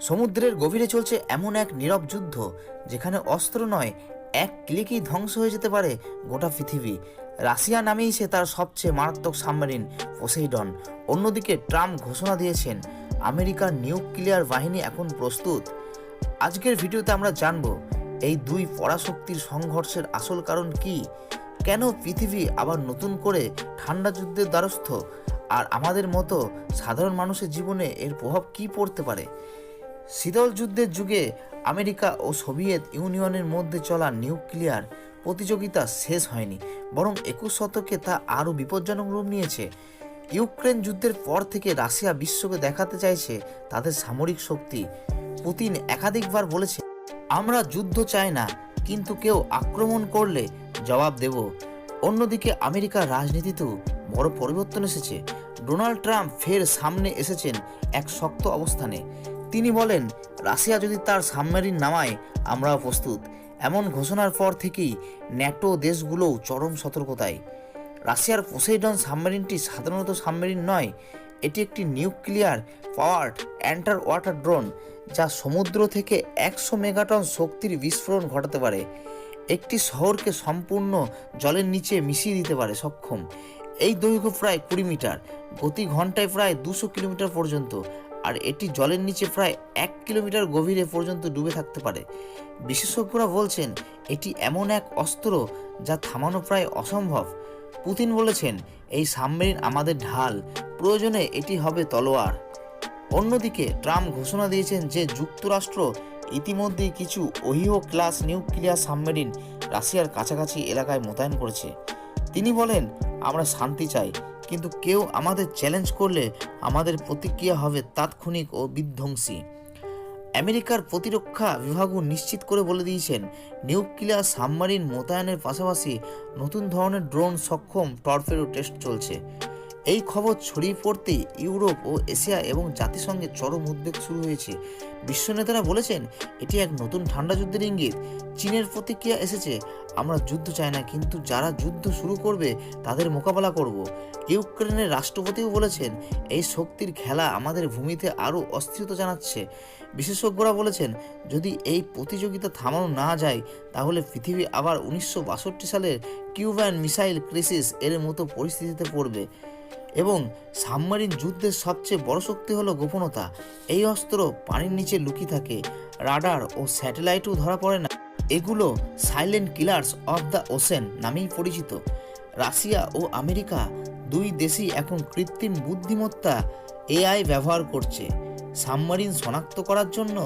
সমুদ্রের গভীরে চলছে এমন এক নীরব যুদ্ধ, যেখানে অস্ত্র নয়, এক ক্লিকেই ধ্বংস হয়ে যেতে পারে গোটা পৃথিবী। রাশিয়া নামিয়েছে তার সবচেয়ে মারাত্মক সাবমেরিন, পোসেইডন। অন্যদিকে ট্রাম্প ঘোষণা দিয়েছেন, আমেরিকার নিউক্লিয়ার বাহিনী এখন প্রস্তুত। আজকের ভিডিওতে আমরা জানব, এই দুই পরাশক্তির সংঘর্ষের আসল কারণ কি? কেন পৃথিবী আবার নতুন করে ঠান্ডা যুদ্ধের দ্বারস্থ? আর আমাদের মতো সাধারণ মানুষের জীবনে এর প্রভাব কি পড়তে পারে? শীতল যুদ্ধের যুগে আমেরিকা ও সোভিয়েত ইউনিয়নের মধ্যে চলা নিউক্লিয়ার প্রতিযোগিতা শেষ হয়নি, বরং একুশ শতকে তা আরও বিপজ্জনক রূপ নিয়েছে। ইউক্রেন যুদ্ধের পর থেকে রাশিয়া বিশ্বকে দেখাতে চাইছে তাদের সামরিক শক্তি। পুতিন একাধিকবার বলেছে, আমরা যুদ্ধ চাই না, কিন্তু কেউ আক্রমণ করলে জবাব দেব। অন্যদিকে আমেরিকার রাজনীতিতেও বড় পরিবর্তন এসেছে। ডোনাল্ড ট্রাম্প ফের সামনে এসেছেন এক শক্ত অবস্থানে। তিনি বলেন, রাশিয়া যদি তার সাবমেরিন নামায়, আমরাও প্রস্তুত। এমন ঘোষণার পর থেকেই ন্যাটো দেশগুলোও চরম সতর্কতায়। রাশিয়ার পোসেইডন সাবমেরিনটি সাধারণত সাবমেরিন নয়, এটি একটি নিউক্লিয়ার পাওয়ার্ড অ্যান্টার ওয়াটার ড্রোন, যা সমুদ্র থেকে একশো মেগাটন শক্তির বিস্ফোরণ ঘটাতে পারে। একটি শহরকে সম্পূর্ণ জলের নিচে মিশিয়ে দিতে পারে সক্ষম। এই দৈর্ঘ্য প্রায় কুড়ি মিটার, গতি ঘন্টায় প্রায় দুশো কিলোমিটার পর্যন্ত। আর এটি জলের নিচে প্রায় এক কিলোমিটার গভীরে পর্যন্ত ডুবে থাকতে পারে। বিশেষজ্ঞরা বলছেন, এটি এমন এক অস্ত্র যা থামানো প্রায় অসম্ভব। পুতিন বলেছেন, এই সাবমেরিন আমাদের ঢাল, প্রয়োজনে এটি হবে তলোয়ার। অন্যদিকে, ট্রাম্প ঘোষণা দিয়েছেন যে যুক্তরাষ্ট্র ইতিমধ্যেই কিছু ওহিও ক্লাস নিউক্লিয়ার সাবমেরিন রাশিয়ার কাছাকাছি এলাকায় মোতায়েন করেছে। তিনি বলেন, আমরা শান্তি চাই কিন্তু কেউ আমাদের চ্যালেঞ্জ করলে আমাদের প্রতিক্রিয়া হবে তাৎক্ষণিক ও বিধ্বংসী। আমেরিকার প্রতিরক্ষা বিভাগও নিশ্চিত করে বলে দিয়েছেন, নিউক্লিয়ার সাবমারিন মোতায়েনের পাশাপাশি নতুন ধরনের ড্রোন সক্ষম টর্পেডো টেস্ট চলছে। এই খবর ছড়িয়ে পড়তে ইউরোপ ও এশিয়া এবং জাতিসংঘে চরম উদ্বেগ শুরু হয়েছে। বিশ্ব নেতারা বলেছেন, এটি এক নতুন ঠান্ডা যুদ্ধের ইঙ্গিত। চীনের প্রতিক্রিয়া এসেছে, আমরা যুদ্ধ চাই না, কিন্তু যারা যুদ্ধ শুরু করবে, তাদের মোকাবেলা করব। ইউক্রেনের রাষ্ট্রপতিও বলেছেন, এই শক্তির খেলা আমাদের ভূমিতে আরও অস্থিরতা জানাচ্ছে। বিশেষজ্ঞরা বলেছেন, যদি এই প্রতিযোগিতা থামানো না যায়, তাহলে পৃথিবী আবার উনিশশো বাষট্টি সালের কিউবান মিসাইল ক্রিসিস এর মতো পরিস্থিতিতে পড়বে। এবং সাবমারিন যুদ্ধের সবচেয়ে বড় শক্তি হলো গোপনতা। এই অস্ত্র পানির নিচে লুকিয়ে থাকে। রাডার ও স্যাটেলাইটও ধরা পড়ে না। এগুলো silent killers of the ocean নামেই পরিচিত। রাশিয়া ও আমেরিকা দুই দেশই এখন কৃত্রিম বুদ্ধিমত্তা এআই ব্যবহার করছে। সাবমারিন শনাক্ত করার জন্য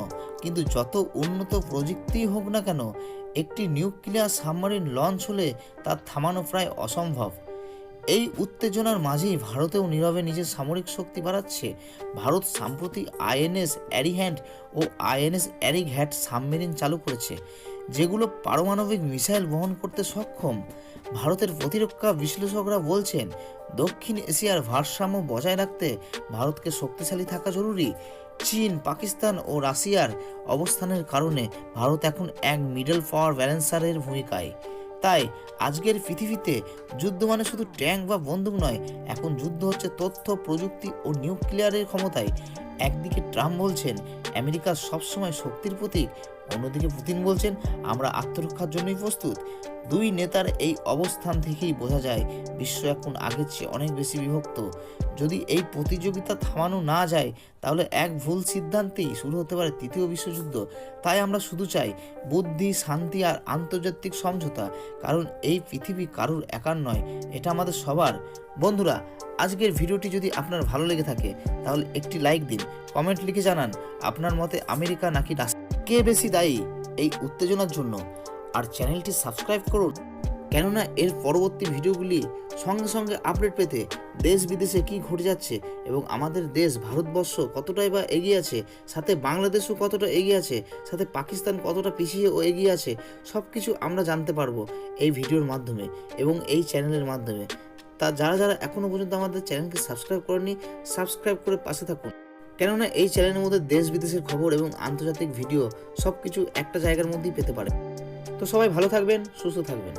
কিন্তু যত উন্নত প্রযুক্তিই হোক না কেন, একটি নিউক্লিয়ার সাবমারিন লঞ্চ হলে তা থামানো প্রায় অসম্ভব। এই উত্তেজনার মাঝেই ভারতেও নীরবে নিজের সামরিক শক্তি বাড়াচ্ছে। ভারত সাম্প্রতিক আইএনএস অ্যারিহ্যান্ড ও আইএনএস অ্যারিঘ্যাট সাবমেরিন চালু করেছে, যেগুলো পারমাণবিক মিসাইল বহন করতে সক্ষম। ভারতের প্রতিরক্ষা বিশ্লেষকরা বলছেন, দক্ষিণ এশিয়ার ভারসাম্য বজায় রাখতে ভারতকে শক্তিশালী থাকা জরুরি। চীন, পাকিস্তান ও রাশিয়ার অবস্থানের কারণে ভারত এখন এক মিডল পাওয়ার ব্যালেন্সারের ভূমিকায়। তাই আজকের পৃথিবীতে যুদ্ধ মানে শুধু ট্যাঙ্ক বা বন্দুক নয়, এখন যুদ্ধ হচ্ছে তথ্য, প্রযুক্তি ও নিউক্লিয়ারের ক্ষমতায়। একদিকে ট্রাম্প বলছেন, আমেরিকা সবসময় শক্তির প্রতীক অন্যদিকে পুতিন বলছেন, আমরা আত্মরক্ষার জন্যই প্রস্তুত। দুই নেতার এই অবস্থান থেকেই বোঝা যায়, বিশ্ব এখন আগের চেয়ে অনেক বেশি বিভক্ত। যদি এই প্রতিযোগিতা থামানো না যায়, তাহলে এক ভুল সিদ্ধান্তেই শুরু হতে পারে তৃতীয় বিশ্বযুদ্ধ। তাই আমরা শুধু চাই বুদ্ধি, শান্তি আর আন্তর্জাতিক সমঝোতা, কারণ এই পৃথিবী কারুর একার নয়, এটা আমাদের সবার। বন্ধুরা, আজকের ভিডিওটি যদি আপনার ভালো লেগে থাকে, তাহলে একটি লাইক দিন, কমেন্ট লিখে জানান, আপনার মতে আমেরিকা নাকি রাশিয়া কে বেশি দায়ী এই উত্তেজনার জন্য। আর চ্যানেলটি সাবস্ক্রাইব করুন। কেননা এর পরবর্তী ভিডিওগুলি সঙ্গে সঙ্গে আপডেট পেতে দেশ বিদেশে কি ঘটে যাচ্ছে এবং আমাদের দেশ, ভারতবর্ষ কতটাই বা এগিয়ে আছে, সাথে বাংলাদেশও কতটা এগিয়ে আছে, সাথে পাকিস্তান কতটা পিছিয়ে ও এগিয়ে আছে সব কিছু আমরা জানতে পারব এই ভিডিওর মাধ্যমে এবং এই চ্যানেলের মাধ্যমে। তা যারা যারা এখনও পর্যন্ত আমাদের চ্যানেলকে সাবস্ক্রাইব করেনি সাবস্ক্রাইব করে পাশে থাকুন। কেননা এই চ্যানেলের মধ্যে দেশ বিদেশের খবর এবং আন্তর্জাতিক ভিডিও সব কিছু একটা জায়গার মধ্যেই পেতে পারে। তো সবাই ভালো থাকবেন, সুস্থ থাকবেন।